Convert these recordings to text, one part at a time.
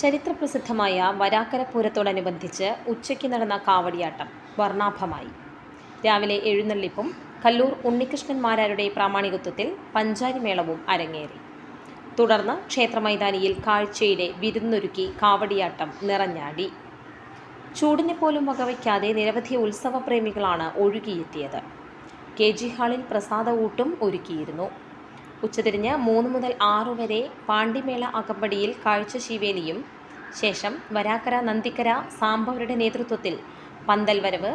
ചരിത്രപ്രസിദ്ധമായ വരാക്കര പൂരത്തോടനുബന്ധിച്ച് ഉച്ചയ്ക്ക് നടന്ന കാവടിയാട്ടം വർണാഭമായി. രാവിലെ എഴുന്നള്ളിപ്പും കല്ലൂർ ഉണ്ണികൃഷ്ണൻ മാരാരുടെ പ്രാമാണികത്വത്തിൽ പഞ്ചാരിമേളവും അരങ്ങേറി. തുടർന്ന് ക്ഷേത്രമൈതാനിയിൽ കാഴ്ചയുടെ വിരുന്നൊരുക്കി കാവടിയാട്ടം നിറഞ്ഞാടി. ചൂടിനെ പോലും വകവയ്ക്കാതെ നിരവധി ഉത്സവപ്രേമികളാണ് ഒഴുകിയെത്തിയത്. കെ ജി ഹാളിൽ പ്രസാദ ഊട്ടും ഒരുക്കിയിരുന്നു. ഉച്ചതിരിഞ്ഞ് മൂന്ന് മുതൽ ആറു വരെ പാണ്ടിമേള അകമ്പടിയിൽ കാഴ്ചശീവേലിയും ശേഷം വരാക്കര നന്ദിക്കര സാംബവരുടെ നേതൃത്വത്തിൽ പന്തൽ വരവ്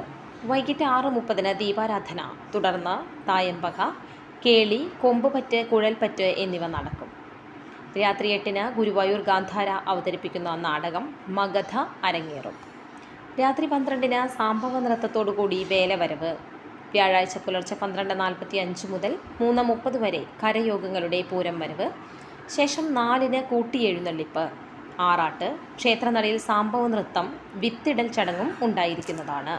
വൈകിട്ട് ആറ് മുപ്പതിന് ദീപാരാധന. തുടർന്ന് തായമ്പക കേളി കൊമ്പുപറ്റ് കുഴൽപ്പറ്റ് എന്നിവ നടക്കും. രാത്രി എട്ടിന് ഗുരുവായൂർ ഗാന്ധാര അവതരിപ്പിക്കുന്ന നാടകം മഗധ അരങ്ങേറും. രാത്രി പന്ത്രണ്ടിന് സാംഭവ നൃത്തത്തോടുകൂടി വേലവരവ് വ്യാഴാഴ്ച പുലർച്ചെ പന്ത്രണ്ട് നാൽപ്പത്തി അഞ്ച് മുതൽ മൂന്ന് മുപ്പത് വരെ കരയോഗങ്ങളുടെ പൂരം വരവ്. ശേഷം നാലിന് കൂട്ടിയെഴുന്നള്ളിപ്പ്. ആറാട്ട് ക്ഷേത്രനടയിൽ സാമ്പവ നൃത്തം വിത്തിടൽ ചടങ്ങും ഉണ്ടായിരിക്കുന്നതാണ്.